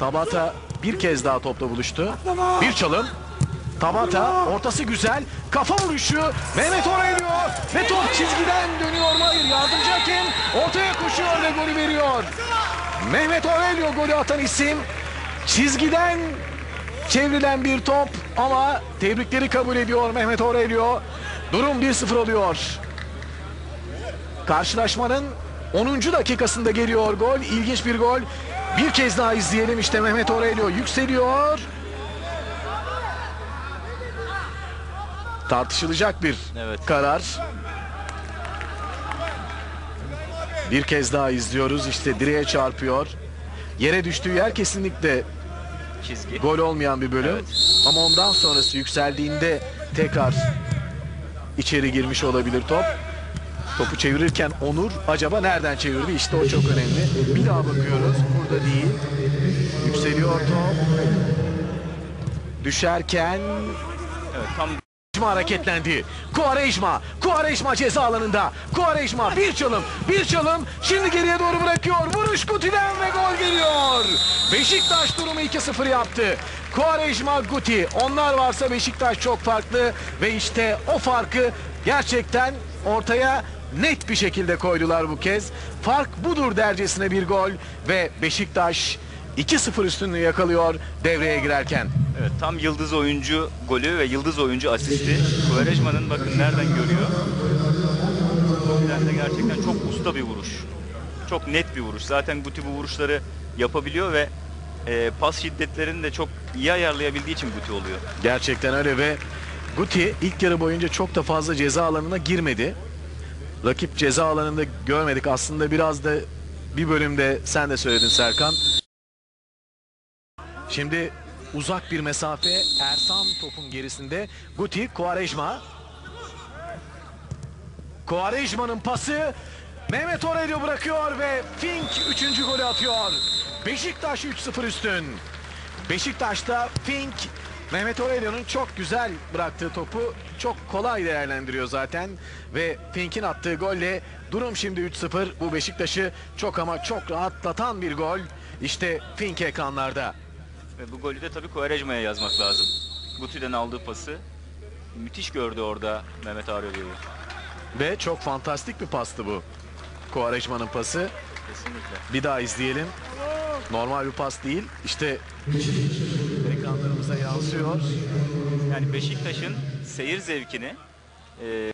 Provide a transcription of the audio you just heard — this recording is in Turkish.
Tabata bir kez daha topla buluştu. Bir çalım. Tabata ortası güzel. Kafa vuruşu. Mehmet Aurelio ve top çizgiden dönüyor mu? Hayır yardımcı hakem ortaya koşuyor ve golü veriyor. Mehmet Aurelio golü atan isim. Çizgiden çevrilen bir top ama tebrikleri kabul ediyor Mehmet Aurelio. Durum 1-0 oluyor. Karşılaşmanın 10. dakikasında geliyor gol. İlginç bir gol. Bir kez daha izleyelim. İşte Mehmet Aurelio yükseliyor. Tartışılacak bir Evet. karar. Bir kez daha izliyoruz. İşte direğe çarpıyor. Yere düştüğü yer kesinlikle Çizgi. gol olmayan bir bölüm. Evet. Ama ondan sonrası yükseldiğinde tekrar içeri girmiş olabilir top. Topu çevirirken Onur acaba nereden çevirdi? İşte o çok önemli. Bir daha bakıyoruz. Burada değil. Yükseliyor top. Düşerken Evet, tam Quaresma hareketlendi. Quaresma, Quaresma ceza alanında. Quaresma bir çalım, bir çalım. Şimdi geriye doğru bırakıyor. Vuruş Guti'den ve gol geliyor. Beşiktaş durumu 2-0 yaptı. Quaresma, Guti. Onlar varsa Beşiktaş çok farklı ve işte o farkı gerçekten ortaya net bir şekilde koydular bu kez. Fark budur dercesine bir gol ve Beşiktaş 2-0 üstünlüğü yakalıyor devreye girerken. evet, tam yıldız oyuncu golü ve yıldız oyuncu asisti. Quaresma'nın bakın nereden görüyor. Guti'den de gerçekten çok usta bir vuruş. Çok net bir vuruş. Zaten bu vuruşları yapabiliyor ve e, pas şiddetlerini de çok iyi ayarlayabildiği için Guti oluyor. Gerçekten öyle ve Guti ilk yarı boyunca çok da fazla ceza alanına girmedi. Rakip ceza alanında görmedik. Aslında biraz da bir bölümde sen de söyledin Serkan. Şimdi uzak bir mesafe Ersan topun gerisinde. Guti, Quaresma. Quaresma'nın pası Mehmet Aurelio bırakıyor ve Fink 3. golü atıyor. Beşiktaş 3-0 üstün. Beşiktaş'ta Fink Mehmet Aurelio'nun çok güzel bıraktığı topu çok kolay değerlendiriyor zaten ve Fink'in attığı golle durum şimdi 3-0. Bu Beşiktaş'ı çok ama çok rahatlatan bir gol. İşte Fink ekranlarda. Ve bu golü de tabii Quaresma'ya yazmak lazım. Guti'den aldığı pası müthiş gördü orada Mehmet Aurelio'yu. Ve çok fantastik bir pastı bu. Quaresma'nın pası. Kesinlikle. Bir daha izleyelim. Normal bir pas değil. İşte ekranlarımıza yansıyor. Yani Beşiktaş'ın seyir zevkini e,